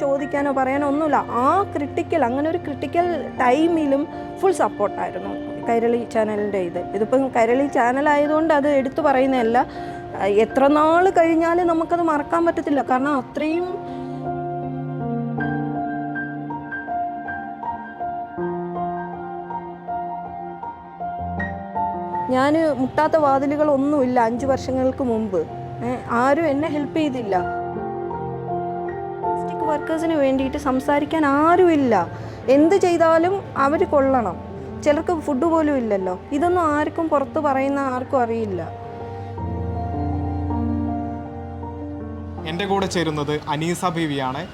ചോദിക്കാനോ പറയാനോ ഒന്നുമില്ല. ആ ക്രിട്ടിക്കൽ അങ്ങനെ ഒരു ക്രിട്ടിക്കൽ ടൈമിലും ഫുൾ സപ്പോർട്ടായിരുന്നു കൈരളി ചാനലിന്റെ ഇത്. ഇതിപ്പം കൈരളി ചാനലായതുകൊണ്ട് അത് എടുത്തു പറയുന്നതല്ല. എത്ര നാൾ കഴിഞ്ഞാലും നമുക്കത് മറക്കാൻ പറ്റത്തില്ല. കാരണം അത്രയും ഞാൻ മുട്ടാത്ത വാതിലുകളൊന്നുമില്ല അഞ്ച് വർഷങ്ങൾക്ക് മുമ്പ്. ആരും എന്നെ ഹെൽപ്പ് ചെയ്തില്ല. വർക്കേഴ്സിന് വേണ്ടിയിട്ട് സംസാരിക്കാൻ ആരുമില്ല. എന്ത് ചെയ്താലും അവർ കൊള്ളണം. ചിലർക്ക് ഫുഡ് പോലും ഇല്ലല്ലോ. ഇതൊന്നും ആർക്കും പുറത്ത് പറയുന്ന ആർക്കും അറിയില്ല. എന്റെ കൂടെ ചേരുന്നത് അനീസ ബീവിയാണ്.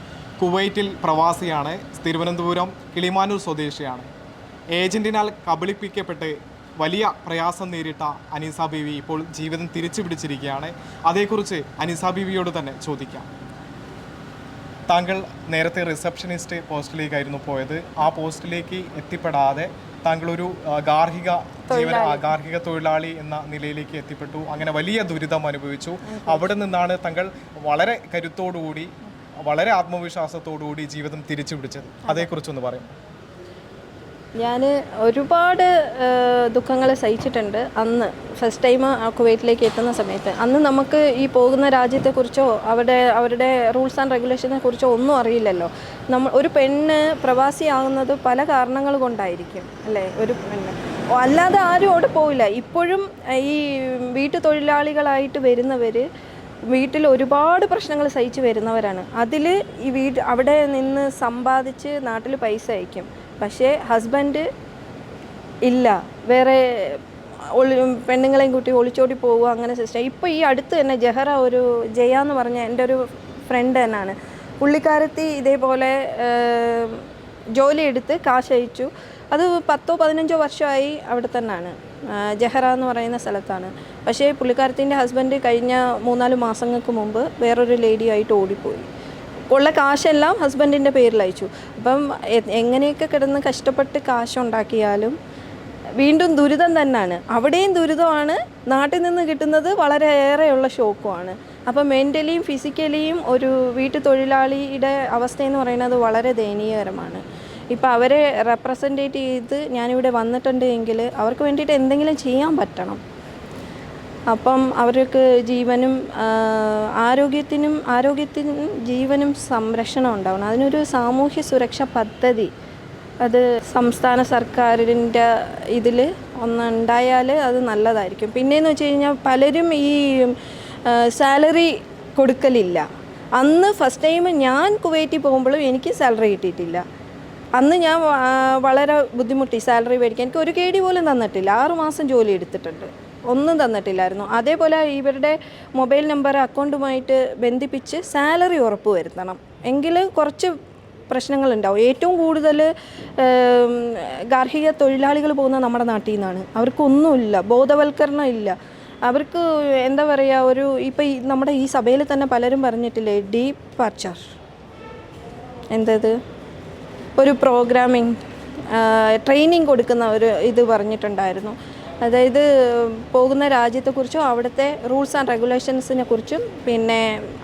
കുവൈറ്റിൽ പ്രവാസിയാണ്. തിരുവനന്തപുരം കിളിമാനൂർ സ്വദേശിയാണ്. ഏജന്റിനാൽ കബളിപ്പിക്കപ്പെട്ട് വലിയ പ്രയാസം നേരിട്ട അനീസ ബീവി ഇപ്പോൾ ജീവിതം തിരിച്ചു പിടിച്ചിരിക്കുകയാണ് അതേക്കുറിച്ച് അനീസ ബീവിയോട് തന്നെ ചോദിക്കാം. താങ്കൾ നേരത്തെ റിസപ്ഷനിസ്റ്റ് പോസ്റ്റിലേക്കായിരുന്നു പോയത്. ആ പോസ്റ്റിലേക്ക് എത്തിപ്പെടാതെ താങ്കൾ ഒരു ഗാർഹിക ജീവന ഗാർഹിക തൊഴിലാളി എന്ന നിലയിലേക്ക് എത്തിപ്പെട്ടു. അങ്ങനെ വലിയ ദുരിതം അനുഭവിച്ചു. അവിടെ നിന്നാണ് താങ്കൾ വളരെ കരുത്തോടുകൂടി വളരെ ആത്മവിശ്വാസത്തോടുകൂടി ജീവിതം തിരിച്ചു പിടിച്ചത് അതേക്കുറിച്ചൊന്ന് പറയും. ഞാൻ ഒരുപാട് ദുഃഖങ്ങൾ സഹിച്ചിട്ടുണ്ട് അന്ന്. ഫസ്റ്റ് ടൈം കുവൈറ്റിലേക്ക് എത്തുന്ന സമയത്ത്. അന്ന് നമുക്ക് ഈ പോകുന്ന രാജ്യത്തെക്കുറിച്ചോ അവിടെ അവരുടെ റൂൾസ് ആൻഡ് റെഗുലേഷനെ കുറിച്ചോ ഒന്നും അറിയില്ലല്ലോ. നമ്മൾ ഒരു പെണ്ണ് പ്രവാസിയാകുന്നത് പല കാരണങ്ങൾ കൊണ്ടായിരിക്കും അല്ലേ? ഒരു പെണ്ണ്. അല്ലാതെ ആരും അവിടെ പോയില്ല ഇപ്പോഴും ഈ വീട്ടു തൊഴിലാളികളായിട്ട് വരുന്നവർ വീട്ടിൽ ഒരുപാട് പ്രശ്നങ്ങൾ സഹിച്ചു വരുന്നവരാണ്. അതിൽ ഈ വീട് അവിടെ നിന്ന് സമ്പാദിച്ച് നാട്ടിൽ പൈസ അയക്കും. പക്ഷേ ഹസ്ബൻഡ് ഇല്ല. വേറെ ഒളി പെണ്ണുങ്ങളെയും കൂട്ടി ഒളിച്ചോടി പോവുക അങ്ങനെ സിസ്റ്റം ഇപ്പോൾ ഈ അടുത്ത് തന്നെ ജഹറ ഒരു ജയ എന്ന് പറഞ്ഞ എന്റെ ഒരു ഫ്രണ്ട് തന്നെയാണ്. പുള്ളിക്കാരത്തി ഇതേപോലെ ജോലി എടുത്ത് കാശ് അയച്ചു. അത് പത്തോ പതിനഞ്ചോ വർഷമായി അവിടെ തന്നെയാണ്. ജഹറ എന്ന് പറയുന്ന സ്ഥലത്താണ്. പക്ഷേ പുള്ളിക്കാരത്തിന്റെ ഹസ്ബൻഡ് കഴിഞ്ഞ മൂന്നാൽ മാസങ്ങൾക്ക് മുമ്പ് വേറൊരു ലേഡിയായിട്ട് ഓടിപ്പോയി. ഉള്ള കാശെല്ലാം ഹസ്ബൻഡിന്റെ പേരിൽ അയച്ചു. അപ്പം എങ്ങനെയൊക്കെ കിടന്ന് കഷ്ടപ്പെട്ട് കാശുണ്ടാക്കിയാലും വീണ്ടും ദുരിതം തന്നെയാണ് അവിടെയും ദുരിതമാണ്. നാട്ടിൽ നിന്ന് കിട്ടുന്നത് വളരെയേറെയുള്ള ഷോക്കുമാണ്. അപ്പം മെന്റലിയും ഫിസിക്കലിയും ഒരു വീട്ടു തൊഴിലാളിയുടെ അവസ്ഥയെന്ന് പറയുന്നത് വളരെ ദയനീയകരമാണ്. ഇപ്പോൾ അവരെ റെപ്രസെന്റേറ്റ് ചെയ്ത് ഞാനിവിടെ വന്നിട്ടുണ്ട് എങ്കിൽ അവർക്ക് വേണ്ടിയിട്ട് എന്തെങ്കിലും ചെയ്യാൻ പറ്റണം. അപ്പം അവർക്ക് ജീവനും ആരോഗ്യത്തിനും ആരോഗ്യത്തിനും ജീവനും സംരക്ഷണം ഉണ്ടാവണം. അതിനൊരു സാമൂഹ്യ സുരക്ഷ പദ്ധതി അത് സംസ്ഥാന സർക്കാരിന്റെ ഇതിൽ ഒന്നുണ്ടായാൽ അത് നല്ലതായിരിക്കും. പിന്നെയെന്ന് വെച്ച് കഴിഞ്ഞാൽ പലരും ഈ സാലറി കൊടുക്കലില്ല. അന്ന് ഫസ്റ്റ് ടൈം ഞാൻ കുവൈറ്റിൽ പോകുമ്പോഴും എനിക്ക് സാലറി കിട്ടിയിട്ടില്ല. അന്ന് ഞാൻ വളരെ ബുദ്ധിമുട്ടി സാലറി മേടിക്കാൻ. എനിക്ക് ഒരു കേടി പോലും തന്നിട്ടില്ല. ആറുമാസം ജോലി എടുത്തിട്ടുണ്ട്. ഒന്നും തന്നിട്ടില്ലായിരുന്നു. അതേപോലെ ഇവരുടെ മൊബൈൽ നമ്പർ അക്കൗണ്ടുമായിട്ട് ബന്ധിപ്പിച്ച് സാലറി ഉറപ്പ് വരുത്തണം. എങ്കിൽ കുറച്ച് പ്രശ്നങ്ങളുണ്ടാവും ഏറ്റവും കൂടുതൽ ഗാർഹിക തൊഴിലാളികൾ പോകുന്ന നമ്മുടെ നാട്ടിൽ നിന്നാണ്. അവർക്കൊന്നുമില്ല ബോധവൽക്കരണം ഇല്ല. അവർക്ക് എന്താ പറയുക ഒരു ഇപ്പം നമ്മുടെ ഈ സഭയിൽ തന്നെ പലരും പറഞ്ഞിട്ടില്ലേ ഡീപ് പർച്ചർ. എന്തത്? ഒരു പ്രോഗ്രാമിംഗ് ട്രെയിനിങ് കൊടുക്കുന്ന ഒരു ഇത് പറഞ്ഞിട്ടുണ്ടായിരുന്നു. അതായത് പോകുന്ന രാജ്യത്തെക്കുറിച്ചും അവിടുത്തെ റൂൾസ് ആൻഡ് റെഗുലേഷൻസിനെ കുറിച്ചും പിന്നെ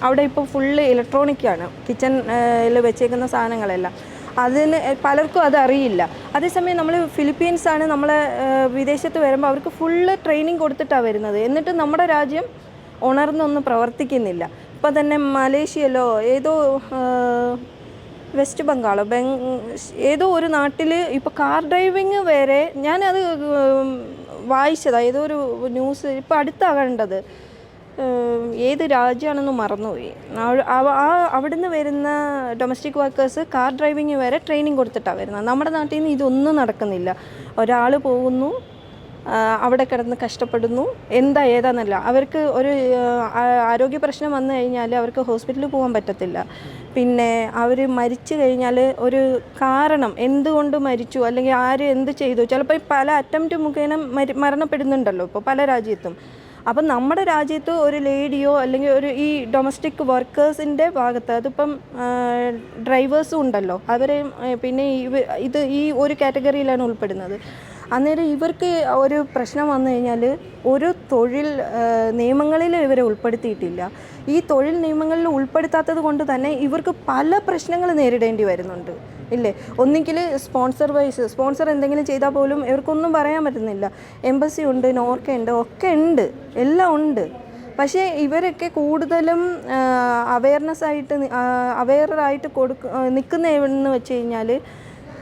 അവിടെ ഇപ്പോൾ ഫുള്ള് ഇലക്ട്രോണിക്കാണ് കിച്ചണിൽ വെച്ചേക്കുന്ന സാധനങ്ങളെല്ലാം. അതിന് പലർക്കും അത് അറിയില്ല. അതേസമയം നമ്മൾ ഫിലിപ്പീൻസ് ആണ് നമ്മൾ വിദേശത്ത് വരുമ്പോൾ അവർക്ക് ഫുള്ള് ട്രെയിനിങ് കൊടുത്തിട്ടാണ് വരുന്നത്. എന്നിട്ട് നമ്മുടെ രാജ്യം ഉണർന്നൊന്നും പ്രവർത്തിക്കുന്നില്ല. ഇപ്പം തന്നെ മലേഷ്യയിലോ ഏതോ വെസ്റ്റ് ബംഗാളോ ബംഗ് ഏതോ ഒരു നാട്ടിൽ ഇപ്പോൾ കാർ ഡ്രൈവിങ് വരെ ഞാനത് വായിച്ചതാ ഏതോ ഒരു ന്യൂസ് ഇപ്പോൾ അടുത്താകേണ്ടത്. ഏത് രാജ്യമാണെന്ന് മറന്നുപോയി. ആ അവിടുന്ന് വരുന്ന ഡൊമസ്റ്റിക് വർക്കേഴ്സ് കാർ ഡ്രൈവിങ് വരെ ട്രെയിനിങ് കൊടുത്തിട്ടാണ് വരുന്നത്. നമ്മുടെ നാട്ടിൽ നിന്ന് ഇതൊന്നും നടക്കുന്നില്ല. ഒരാൾ പോകുന്നു അവിടെ കിടന്ന് കഷ്ടപ്പെടുന്നു. എന്താ ഏതാന്നല്ല അവർക്ക് ഒരു ആരോഗ്യ പ്രശ്നം വന്നു കഴിഞ്ഞാൽ അവർക്ക് ഹോസ്പിറ്റലിൽ പോകാൻ പറ്റത്തില്ല. പിന്നെ അവർ മരിച്ചു കഴിഞ്ഞാൽ ഒരു കാരണം എന്തുകൊണ്ട് മരിച്ചു അല്ലെങ്കിൽ ആര് എന്ത് ചെയ്തു ചിലപ്പോൾ പല അറ്റംപ്റ്റ് മുഖേന മരി മരണപ്പെടുന്നുണ്ടല്ലോ ഇപ്പോൾ പല രാജ്യത്തും. അപ്പം നമ്മുടെ രാജ്യത്ത് ഒരു ലേഡിയോ അല്ലെങ്കിൽ ഒരു ഈ ഡൊമസ്റ്റിക് വർക്കേഴ്സിന്റെ ഭാഗത്ത് അതിപ്പം ഡ്രൈവേഴ്സും ഉണ്ടല്ലോ അവരെ പിന്നെ ഇത് ഈ ഒരു കാറ്റഗറിയിലാണ് ഉൾപ്പെടുന്നത്. അന്നേരം ഇവർക്ക് ഒരു പ്രശ്നം വന്നു കഴിഞ്ഞാൽ ഒരു തൊഴിൽ നിയമങ്ങളിൽ ഇവരെ ഉൾപ്പെടുത്തിയിട്ടില്ല. ഈ തൊഴിൽ നിയമങ്ങളിൽ ഉൾപ്പെടുത്താത്തത് കൊണ്ട് തന്നെ ഇവർക്ക് പല പ്രശ്നങ്ങൾ നേരിടേണ്ടി വരുന്നുണ്ട്. ഇല്ലേ? ഒന്നുകിൽ സ്പോൺസർ വൈസ് സ്പോൺസർ എന്തെങ്കിലും ചെയ്താൽ പോലും ഇവർക്കൊന്നും പറയാൻ പറ്റുന്നില്ല. എംബസി ഉണ്ട് നോർക്ക ഉണ്ട് ഒക്കെ ഉണ്ട്. എല്ലാം ഉണ്ട്. പക്ഷേ ഇവരൊക്കെ കൂടുതലും അവയർനെസ് ആയിട്ട് അവെയറായിട്ട് കൊടുക്ക നിൽക്കുന്നതെന്ന് വെച്ച് കഴിഞ്ഞാൽ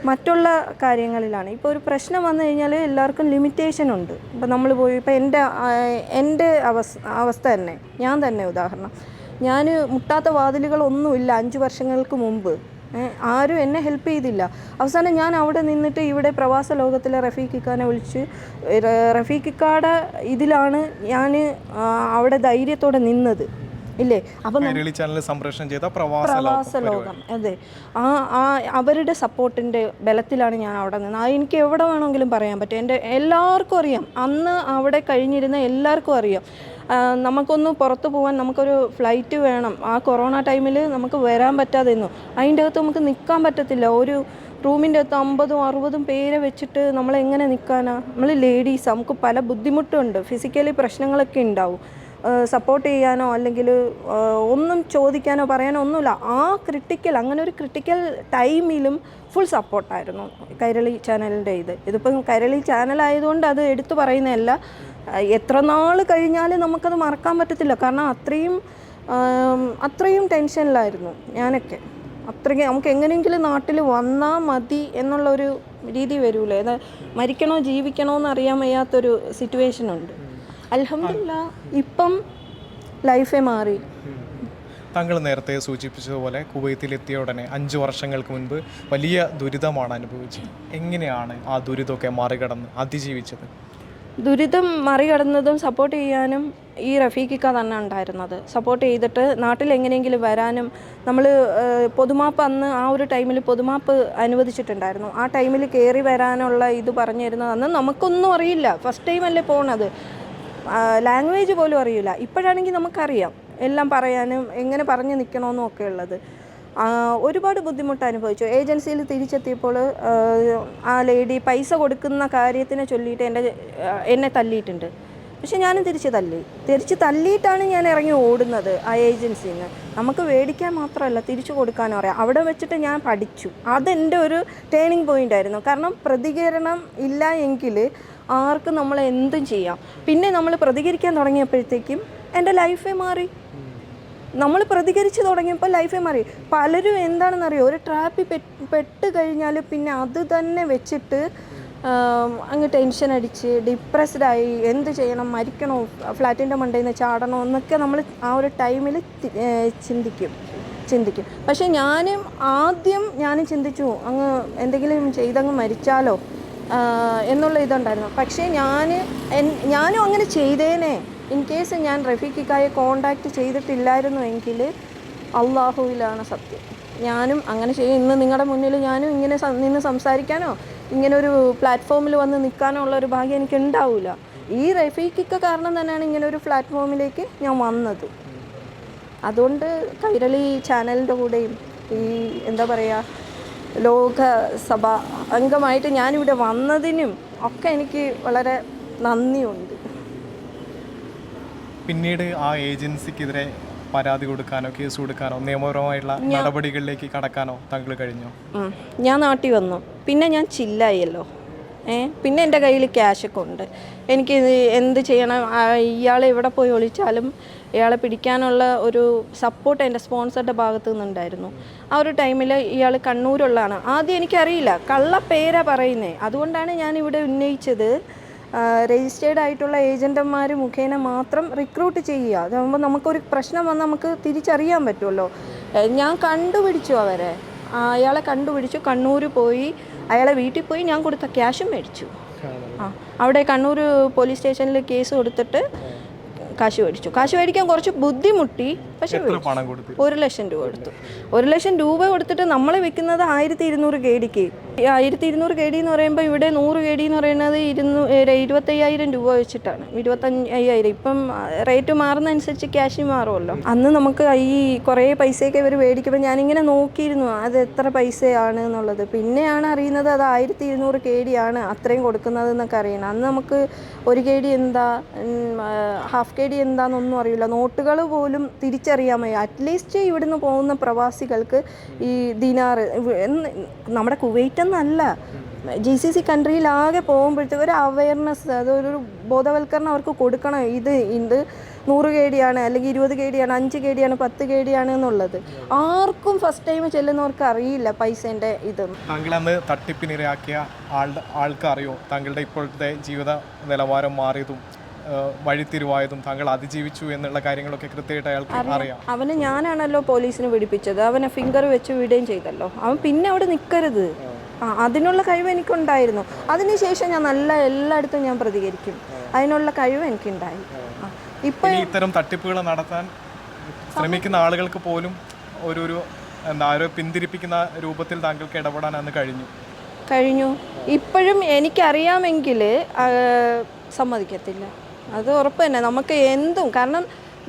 മറ്റുള്ള കാര്യങ്ങളിലാണ്. ഇപ്പോൾ ഒരു പ്രശ്നം വന്നു കഴിഞ്ഞാൽ എല്ലാവർക്കും ലിമിറ്റേഷൻ ഉണ്ട്. ഇപ്പോൾ നമ്മൾ പോയി ഇപ്പോൾ എന്റെ എന്റെ അവസ്ഥ അവസ്ഥ തന്നെ. ഞാൻ തന്നെ ഉദാഹരണം. ഞാൻ മുട്ടാത്ത വാതിലുകളൊന്നുമില്ല അഞ്ച് വർഷങ്ങൾക്ക് മുമ്പ്. ആരും എന്നെ ഹെൽപ്പ് ചെയ്തില്ല. അവസാനം ഞാൻ അവിടെ നിന്നിട്ട് ഇവിടെ പ്രവാസ ലോകത്തിലെ റഫീഖിക്കാനെ വിളിച്ച് റഫീഖ് ഇതിലാണ് ഞാൻ അവിടെ ധൈര്യത്തോടെ നിന്നത്. ഇല്ലേ? അപ്പം സംപ്രേഷണം ചെയ്ത പ്രവാസ ലോകം അതെ. ആ ആ അവരുടെ സപ്പോർട്ടിന്റെ ബലത്തിലാണ് ഞാൻ അവിടെ നിന്ന്. എനിക്ക് എവിടെ വേണമെങ്കിലും പറയാൻ പറ്റും. എന്റെ എല്ലാവർക്കും അറിയാം. അന്ന് അവിടെ കഴിഞ്ഞിരുന്ന എല്ലാവർക്കും അറിയാം. നമുക്കൊന്ന് പുറത്തു പോകാൻ നമുക്കൊരു ഫ്ലൈറ്റ് വേണം. ആ കൊറോണ ടൈമിൽ നമുക്ക് വരാൻ പറ്റാതെ നിന്നു അതിന്റെ അകത്ത് നമുക്ക് നിൽക്കാൻ പറ്റത്തില്ല. ഒരു റൂമിന്റെ അകത്ത് അമ്പതും അറുപതും പേരെ വെച്ചിട്ട് നമ്മൾ എങ്ങനെ നിൽക്കാനാണ് നമ്മൾ ലേഡീസ് നമുക്ക് പല ബുദ്ധിമുട്ടുണ്ട്. ഫിസിക്കലി പ്രശ്നങ്ങളൊക്കെ ഉണ്ടാവും. സപ്പോർട്ട് ചെയ്യാനോ അല്ലെങ്കിൽ ഒന്നും ചോദിക്കാനോ പറയാനോ ഒന്നുമില്ല. ആ ക്രിട്ടിക്കൽ അങ്ങനെ ഒരു ക്രിട്ടിക്കൽ ടൈമിലും ഫുൾ സപ്പോർട്ടായിരുന്നു കൈരളി ചാനലിന്റെ ഇത്. ഇതിപ്പം കൈരളി ചാനലായതുകൊണ്ട് അത് എടുത്തു പറയുന്നതല്ല. എത്ര നാൾ കഴിഞ്ഞാലും നമുക്കത് മറക്കാൻ പറ്റത്തില്ല. കാരണം അത്രയും അത്രയും ടെൻഷനിലായിരുന്നു ഞാനൊക്കെ. അത്രയ്ക്ക് നമുക്ക് എങ്ങനെയെങ്കിലും നാട്ടിൽ വന്നാൽ മതി എന്നുള്ളൊരു രീതി വരൂലേ. അത് മരിക്കണോ ജീവിക്കണോ എന്നറിയാൻ വയ്യാത്തൊരു സിറ്റുവേഷൻ ഉണ്ട്. അലഹമില്ല ഇപ്പം ലൈഫേ മാറി. താങ്കൾ നേരത്തെ സൂചിപ്പിച്ചതുപോലെ കുവൈത്തിലെത്തിയ ഉടനെ അഞ്ച് വർഷങ്ങൾക്ക് മുൻപ് വലിയ ദുരിതമാണ് അനുഭവിച്ചത്. എങ്ങനെയാണ് ആ ദുരിതമൊക്കെ മറികടന്ന് അതിജീവിച്ചത്? ദുരിതം മറികടന്നതും സപ്പോർട്ട് ചെയ്യാനും ഈ റഫീഖിക്ക തന്നെ ഉണ്ടായിരുന്നത്. സപ്പോർട്ട് ചെയ്തിട്ട് നാട്ടിൽ എങ്ങനെയെങ്കിലും വരാനും നമ്മൾ പൊതുമാപ്പ് അന്ന് ആ ഒരു ടൈമിൽ പൊതുമാപ്പ് അനുവദിച്ചിട്ടുണ്ടായിരുന്നു. ആ ടൈമിൽ കയറി വരാനുള്ള ഇത് പറഞ്ഞു തരുന്നത് അന്ന് നമുക്കൊന്നും അറിയില്ല. ഫസ്റ്റ് ടൈം അല്ലേ പോണത്. ലാംഗ്വേജ് പോലും അറിയില്ല. ഇപ്പോഴാണെങ്കിൽ നമുക്കറിയാം. എല്ലാം പറയാനും എങ്ങനെ പറഞ്ഞു നിൽക്കണമെന്നും ഒക്കെ ഉള്ളത്. ഒരുപാട് ബുദ്ധിമുട്ട് അനുഭവിച്ചു. ഏജൻസിയിൽ തിരിച്ചെത്തിയപ്പോൾ ആ, ലേഡി പൈസ കൊടുക്കുന്ന കാര്യത്തിനെ ചൊല്ലിയിട്ട് എന്റെ എന്നെ തല്ലിയിട്ടുണ്ട്. പക്ഷെ ഞാനും തിരിച്ച് തല്ലി. തിരിച്ച് തല്ലിയിട്ടാണ് ഞാൻ ഇറങ്ങി ഓടുന്നത് ആ ഏജൻസിയിൽ നിന്ന് നമുക്ക് മേടിക്കാൻ മാത്രമല്ല തിരിച്ചു കൊടുക്കാനും അറിയാം. അവിടെ വെച്ചിട്ട് ഞാൻ പഠിച്ചു. അതെന്റെ ഒരു ടേണിംഗ് പോയിന്റ് ആയിരുന്നു. കാരണം പ്രതികരണം ഇല്ല എങ്കിൽ ആർക്കും നമ്മൾ എന്തും ചെയ്യാം. പിന്നെ നമ്മൾ പ്രതികരിക്കാൻ തുടങ്ങിയപ്പോഴത്തേക്കും എന്റെ ലൈഫേ മാറി. നമ്മൾ പ്രതികരിച്ച് തുടങ്ങിയപ്പോൾ ലൈഫേ മാറി. പലരും എന്താണെന്നറിയോ? ഒരു ട്രാപ്പിൽ പെട്ട് കഴിഞ്ഞാൽ പിന്നെ അത് തന്നെ വെച്ചിട്ട് അങ്ങ് ടെൻഷൻ അടിച്ച് ഡിപ്രസ്ഡ് ആയി എന്ത് ചെയ്യണം മരിക്കണോ ഫ്ലാറ്റിന്റെ മണ്ടയിൽ നിന്ന് ചാടണോ എന്നൊക്കെ നമ്മൾ ആ ഒരു ടൈമിൽ ചിന്തിക്കും. ചിന്തിക്കും. പക്ഷേ ഞാനും ആദ്യം ഞാനും ചിന്തിച്ചു അങ്ങ് എന്തെങ്കിലും ചെയ്തങ്ങ് മരിച്ചാലോ? എന്നുള്ള ഇതുണ്ടായിരുന്നു. പക്ഷേ ഞാൻ ഞാനും അങ്ങനെ ചെയ്തേനെ. ഇൻ കേസ് ഞാൻ റഫീഖിക്കായി കോണ്ടാക്റ്റ് ചെയ്തിട്ടില്ലായിരുന്നു എങ്കിൽ അള്ളാഹുവിലാണ് സത്യം. ഞാനും അങ്ങനെ ചെയ്യും. ഇന്ന് നിങ്ങളുടെ മുന്നിൽ ഞാനും ഇങ്ങനെ നിന്ന് സംസാരിക്കാനോ ഇങ്ങനെ ഒരു പ്ലാറ്റ്ഫോമിൽ വന്ന് നിൽക്കാനോ ഉള്ള ഒരു ഭാഗ്യം എനിക്ക് ഉണ്ടാവില്ല ഈ റഫീഖിക്ക കാരണം തന്നെയാണ് ഇങ്ങനെ ഒരു പ്ലാറ്റ്ഫോമിലേക്ക് ഞാൻ വന്നത്. അതുകൊണ്ട് കൈരളി ചാനലിന്റെ കൂടെയും ഈ എന്താ പറയുക ലോകസഭ അംഗമായിട്ട് ഞാനിവിടെ വന്നതിനും ഒക്കെ എനിക്ക് വളരെ നന്ദിയുണ്ട്. പിന്നീട് ആ ഏജൻസിക്കെതിരെ പരാതി കൊടുക്കാനോ കേസ് കൊടുക്കാനോ നിയമപരമായിട്ടുള്ള നടപടികളിലേക്ക് കടക്കാനോ താങ്കൾ കഴിഞ്ഞോ? ഞാൻ നാട്ടിൽ വന്നു. പിന്നെ ഞാൻ ചില്ലായല്ലോ. ഏ? പിന്നെ എന്റെ കയ്യിൽ ക്യാഷൊക്കെ ഉണ്ട്. എനിക്ക് എന്ത് ചെയ്യണം? ഇയാളെ എവിടെ പോയി ഒളിച്ചാലും ഇയാളെ പിടിക്കാനുള്ള ഒരു സപ്പോർട്ട് എന്റെ സ്പോൺസറുടെ ഭാഗത്തു നിന്നുണ്ടായിരുന്നു. ആ ഒരു ടൈമിൽ ഇയാൾ കണ്ണൂരുള്ളതാണ്. ആദ്യം എനിക്കറിയില്ല. കള്ള പേരാ പറയുന്നത് അതുകൊണ്ടാണ് ഞാൻ ഇവിടെ ഉന്നയിച്ചത്. രജിസ്റ്റേർഡ് ആയിട്ടുള്ള ഏജന്റന്മാർ മുഖേന മാത്രം റിക്രൂട്ട് ചെയ്യുക. അതാകുമ്പോൾ നമുക്കൊരു പ്രശ്നം വന്നാൽ നമുക്ക് തിരിച്ചറിയാൻ പറ്റുമല്ലോ ഞാൻ കണ്ടുപിടിച്ചു അവരെ. അയാളെ കണ്ടുപിടിച്ചു. കണ്ണൂർ പോയി. അയാളെ വീട്ടിൽ പോയി ഞാൻ കൊടുത്ത ക്യാഷും മേടിച്ചു. ആ അവിടെ കണ്ണൂർ പോലീസ് സ്റ്റേഷനിൽ കേസ് കൊടുത്തിട്ട് കാശ് മേടിച്ചു. കാശ് മേടിക്കാൻ കുറച്ച് ബുദ്ധിമുട്ടി പക്ഷെ ഒരു ലക്ഷം രൂപ കൊടുത്തു. ഒരു ലക്ഷം രൂപ കൊടുത്തിട്ട് നമ്മൾ വിൽക്കുന്നത് ആയിരത്തി ഇരുന്നൂറ് കെ ഡിക്ക്. ആയിരത്തി ഇരുന്നൂറ് കെ ഡി എന്ന് പറയുമ്പോൾ ഇവിടെ നൂറ് കെ ഡി എന്ന് പറയുന്നത് ഇരുന്നൂ ഏ, ഇരുപത്തയ്യായിരം രൂപ വെച്ചിട്ടാണ്. ഇരുപത്തഞ്ച് അയ്യായിരം ഇപ്പം റേറ്റ് മാറുന്നതനുസരിച്ച് ക്യാഷ് മാറുമല്ലോ. അന്ന് നമുക്ക് ഈ കുറേ പൈസയൊക്കെ ഇവർ മേടിക്കുമ്പോൾ ഞാനിങ്ങനെ നോക്കിയിരുന്നു അത് എത്ര പൈസയാണ് എന്നുള്ളത്. പിന്നെയാണ് അറിയുന്നത് അത് ആയിരത്തി ഇരുന്നൂറ് കെ ഡി ആണ് അത്രയും കൊടുക്കുന്നത് എന്നൊക്കെ അറിയണം അന്ന് നമുക്ക് ഒരു കെ ഡി എന്താ ഹാഫ് കെ ഡി എന്താണെന്നൊന്നും അറിയില്ല. നോട്ടുകൾ പോലും തിരിച്ചറിയാൻ തിരിച്ചറിയാൻ വയ്യ അറ്റ്ലീസ്റ്റ് ഇവിടുന്ന് പോകുന്ന പ്രവാസികൾക്ക് ഈ ദിനാർ നമ്മുടെ കുവൈറ്റ് എന്നല്ല. ജി സി സി കൺട്രിയിലാകെ പോകുമ്പോഴത്തേക്ക് ഒരു അവയർനെസ് അതൊരു ബോധവൽക്കരണം അവർക്ക് കൊടുക്കണം. ഇത് ഇത് നൂറ് കെ ഡിയാണ് അല്ലെങ്കിൽ ഇരുപത് കെ ഡിയാണ് അഞ്ച് കെ പത്ത് കെ എന്നുള്ളത്. ആർക്കും ഫസ്റ്റ് ടൈം ചെല്ലുന്നവർക്ക് അറിയില്ല പൈസേന്റെ ഇത്. താങ്കൾ അന്ന് തട്ടിപ്പിനിരയാക്കിയ ആൾ ആൾക്കറിയോ? താങ്കളുടെ ഇപ്പോഴത്തെ ജീവിത നിലവാരം മാറിയതും വഴിത്തിരിവായതും താങ്കൾ അതിജീവിച്ചു എന്നുള്ള കാര്യങ്ങളൊക്കെ കൃത്യമായിട്ട് അയാൾക്ക് അറിയാം. അവനെ ഞാനാണല്ലോ പോലീസിന് പിടിപ്പിച്ചത് അവനെ ഫിംഗർ വെച്ച് വിടുകയും ചെയ്തല്ലോ. അവൻ പിന്നെ അവിടെ നിൽക്കരുത് ആ അതിനുള്ള കഴിവ് എനിക്കുണ്ടായിരുന്നു. അതിനുശേഷം ഞാൻ നല്ല എല്ലായിടത്തും ഞാൻ പ്രതികരിക്കും. അതിനുള്ള കഴിവ് എനിക്കുണ്ടായി. ഇപ്പൊ ഇത്തരം തട്ടിപ്പുകൾ നടത്താൻ ശ്രമിക്കുന്ന ആളുകൾക്ക് പോലും ഒരു ഒരു എന്താ ഒരു പിന്തിരിപ്പിക്കുന്ന രൂപത്തിൽ താങ്കൾക്ക് ഇടപെടാൻ അന്ന് കഴിഞ്ഞു. കഴിഞ്ഞു. ഇപ്പോഴും എനിക്കറിയാമെങ്കിൽ സമ്മതിക്കത്തില്ല. അത് ഉറപ്പ് തന്നെ. നമുക്ക് എന്തും കാരണം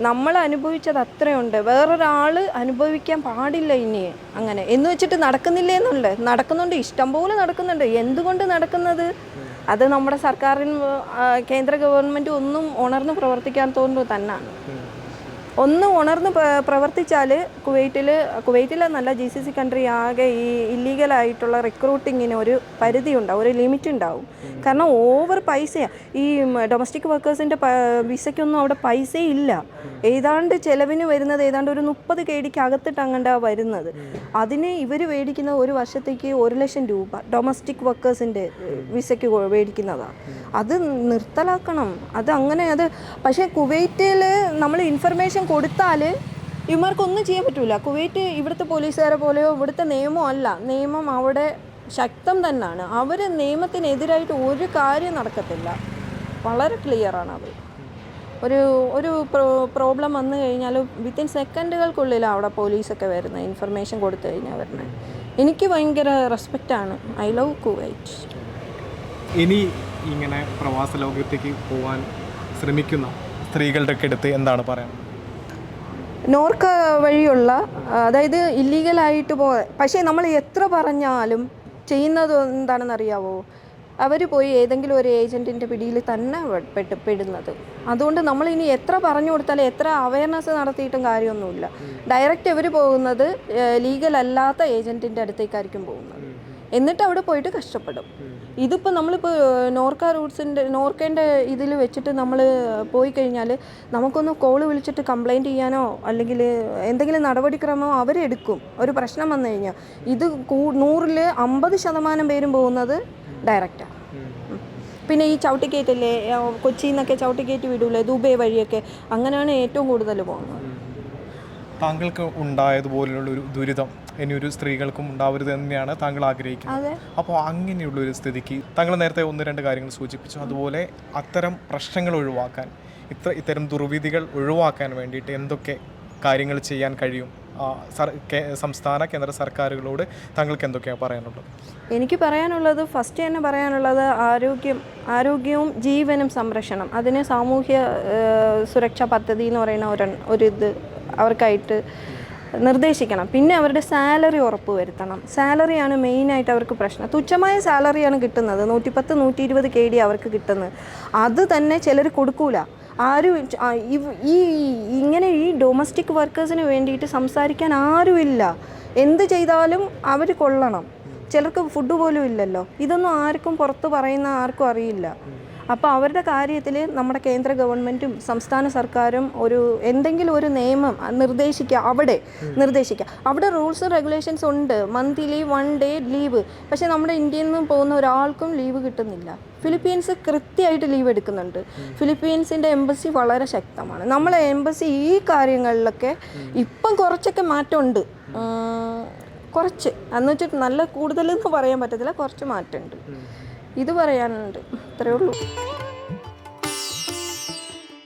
നമ്മൾ അനുഭവിച്ചത് അത്രയുണ്ട്. വേറൊരാൾ അനുഭവിക്കാൻ പാടില്ല ഇനി. അങ്ങനെ. എന്ന് വെച്ചിട്ട് നടക്കുന്നില്ല എന്നുണ്ട്. നടക്കുന്നുണ്ട്. ഇഷ്ടംപോലെ നടക്കുന്നുണ്ട്. എന്തുകൊണ്ട് നടക്കുന്നത്? അത് നമ്മുടെ സർക്കാരിന് കേന്ദ്ര ഗവൺമെന്റ് ഒന്നും ഉണർന്ന് പ്രവർത്തിക്കാത്തതുകൊണ്ട് തന്നെയാണ് ഒന്ന് ഉണർന്ന് പ്ര- പ്രവർത്തിച്ചാൽ കുവൈറ്റിൽ കുവൈറ്റിലെന്നല്ല ജി സി സി കൺട്രി ആകെ ഈ ഇല്ലീഗലായിട്ടുള്ള റിക്രൂട്ടിങ്ങിന് ഒരു പരിധി ഉണ്ടാവും ഒരു ലിമിറ്റ് ഉണ്ടാവും കാരണം ഓവർ പൈസയാണ് ഈ ഡൊമസ്റ്റിക് വർക്കേഴ്സിന്റെ വിസയ്ക്കൊന്നും അവിടെ പൈസയില്ല ഏതാണ്ട് ചിലവിന് വരുന്നത് ഏതാണ്ട് ഒരു മുപ്പത് കെ ഡിക്ക് അകത്തിട്ട് അങ്ങണ്ടാ വരുന്നത്. അതിന് ഇവർ മേടിക്കുന്ന ഒരു വർഷത്തേക്ക് ഒരു ലക്ഷം രൂപ ഡൊമസ്റ്റിക് വർക്കേഴ്സിന്റെ വിസയ്ക്ക് മേടിക്കുന്നതാണ് അത് നിർത്തലാക്കണം. അത് അങ്ങനെ അത് പക്ഷേ കുവൈറ്റിൽ നമ്മൾ ഇൻഫർമേഷൻ കൊടുത്താൽ ഇവന്മാർക്കൊന്നും ചെയ്യാൻ പറ്റില്ല കുവൈറ്റ് ഇവിടുത്തെ പോലീസുകാരെ പോലെയോ ഇവിടുത്തെ നിയമം അല്ല. നിയമം അവിടെ ശക്തം തന്നെയാണ്. അവർ നിയമത്തിനെതിരായിട്ട് ഒരു കാര്യം നടക്കത്തില്ല. വളരെ ക്ലിയറാണ് അവർ ഒരു ഒരു പ്രോബ്ലം വന്നു കഴിഞ്ഞാൽ വിത്തിൻ സെക്കൻഡുകൾക്കുള്ളിൽ അവിടെ പോലീസൊക്കെ വരുന്നത് ഇൻഫർമേഷൻ കൊടുത്തു കഴിഞ്ഞാൽ വരുന്നത് എനിക്ക് ഭയങ്കര റെസ്പെക്റ്റാണ് ഐ ലവ് കുവൈറ്റ് ഇനി ഇങ്ങനെ പ്രവാസ ലോകത്തേക്ക് പോകാൻ ശ്രമിക്കുന്ന സ്ത്രീകളുടെ അടുത്ത് എന്താണ് പറയുന്നത് നോർക്ക വഴിയുള്ള അതായത് ഇല്ലീഗലായിട്ട് പോ പക്ഷേ നമ്മൾ എത്ര പറഞ്ഞാലും ചെയ്യുന്നത് എന്താണെന്ന് അറിയാവോ? അവർ പോയി ഏതെങ്കിലും ഒരു ഏജന്റിന്റെ പിടിയിൽ തന്നെ പെട്ട് പെടുന്നത്. അതുകൊണ്ട് നമ്മളിനി എത്ര പറഞ്ഞു കൊടുത്താലും എത്ര അവയർനെസ് നടത്തിയിട്ടും കാര്യമൊന്നുമില്ല. ഡയറക്റ്റ് ഇവർ പോകുന്നത് ലീഗൽ അല്ലാത്ത ഏജന്റിന്റെ അടുത്തേക്കായിരിക്കും പോകുന്നത്. എന്നിട്ട് അവിടെ പോയിട്ട് കഷ്ടപ്പെടും. ഇതിപ്പോൾ നമ്മളിപ്പോൾ നോർക്ക റൂട്ട്സിന്റെ നോർക്കേന്റെ ഇതിൽ വെച്ചിട്ട് നമ്മൾ പോയി കഴിഞ്ഞാൽ നമുക്കൊന്ന് കോൾ വിളിച്ചിട്ട് കംപ്ലൈന്റ് ചെയ്യാനോ അല്ലെങ്കിൽ എന്തെങ്കിലും നടപടിക്രമമോ അവരെടുക്കും ഒരു പ്രശ്നം വന്നു കഴിഞ്ഞാൽ ഇത് കൂ നൂറിൽ അമ്പത് ശതമാനം പേരും പോകുന്നത് ഡയറക്റ്റാണ് പിന്നെ ഈ ചവിട്ടിക്കയറ്റല്ലേ ആ, കൊച്ചിയിൽ നിന്നൊക്കെ ചവിട്ടിക്കേറ്റ് വിടൂലേ ദുബൈ വഴിയൊക്കെ. അങ്ങനെയാണ് ഏറ്റവും കൂടുതൽ പോകുന്നത്. താങ്കൾക്ക് ഉണ്ടായതുപോലുള്ള ഒരു ദുരിതം ഇനി ഒരു സ്ത്രീകൾക്കും ഉണ്ടാവരുത് തന്നെയാണ് താങ്കൾ ആഗ്രഹിക്കുന്നത്. അപ്പോൾ അങ്ങനെയുള്ള ഒരു സ്ഥിതിക്ക് താങ്കൾ നേരത്തെ ഒന്ന് രണ്ട് കാര്യങ്ങൾ സൂചിപ്പിച്ചു. അതുപോലെ അത്തരം പ്രശ്നങ്ങൾ ഒഴിവാക്കാൻ ഇത്ര ഇത്തരം ദുർവിധികൾ ഒഴിവാക്കാൻ വേണ്ടിയിട്ട് എന്തൊക്കെ കാര്യങ്ങൾ ചെയ്യാൻ കഴിയും? സംസ്ഥാന കേന്ദ്ര സർക്കാരുകളോട് താങ്കൾക്ക് എന്തൊക്കെയാണ് പറയാനുള്ളത്? എനിക്ക് പറയാനുള്ളത് ഫസ്റ്റ് തന്നെ പറയാനുള്ളത് ആരോഗ്യം ആരോഗ്യവും ജീവനും സംരക്ഷണം. അതിന് സാമൂഹ്യ സുരക്ഷാ പദ്ധതി എന്ന് പറയുന്ന ഒരു ഒരിത് അവർക്കായിട്ട് നിർദ്ദേശിക്കണം. പിന്നെ അവരുടെ സാലറി ഉറപ്പ് വരുത്തണം. സാലറിയാണ് മെയിനായിട്ട് അവർക്ക് പ്രശ്നം. തുച്ഛമായ സാലറിയാണ് കിട്ടുന്നത്. നൂറ്റിപ്പത്ത് നൂറ്റി ഇരുപത് കെ ഡി അവർക്ക് കിട്ടുന്നത്. അത് തന്നെ ചിലർ കൊടുക്കൂല. ആരും ഈ ഇങ്ങനെ ഈ ഡൊമസ്റ്റിക് വർക്കേഴ്സിന് വേണ്ടിയിട്ട് സംസാരിക്കാൻ ആരുമില്ല എന്ത് ചെയ്താലും അവർ കൊള്ളണം. ചിലർക്ക് ഫുഡ് പോലും ഇല്ലല്ലോ. ഇതൊന്നും ആർക്കും പുറത്ത് പറയുന്ന ആർക്കും അറിയില്ല. അപ്പോൾ അവരുടെ കാര്യത്തിൽ നമ്മുടെ കേന്ദ്ര ഗവൺമെന്റും സംസ്ഥാന സർക്കാരും ഒരു എന്തെങ്കിലും ഒരു നിയമം നിർദ്ദേശിക്കുക അവിടെ നിർദ്ദേശിക്കുക അവിടെ റൂൾസ് റെഗുലേഷൻസ് ഉണ്ട്. Monthly one day leave. പക്ഷേ നമ്മുടെ ഇന്ത്യയിൽ നിന്ന് പോകുന്ന ഒരാൾക്കും ലീവ് കിട്ടുന്നില്ല. ഫിലിപ്പീൻസ് കൃത്യമായിട്ട് ലീവ് എടുക്കുന്നുണ്ട്. ഫിലിപ്പീൻസിന്റെ എംബസി വളരെ ശക്തമാണ്. നമ്മളെ എംബസി ഈ കാര്യങ്ങളിലൊക്കെ ഇപ്പം കുറച്ചൊക്കെ മാറ്റമുണ്ട്. കുറച്ച്. എന്ന് വെച്ചിട്ട് നല്ല കൂടുതലെന്ന് പറയാൻ പറ്റത്തില്ല. കുറച്ച് മാറ്റമുണ്ട്. ഇത് പറയാനുണ്ട്. അത്രയേ ഉള്ളൂ.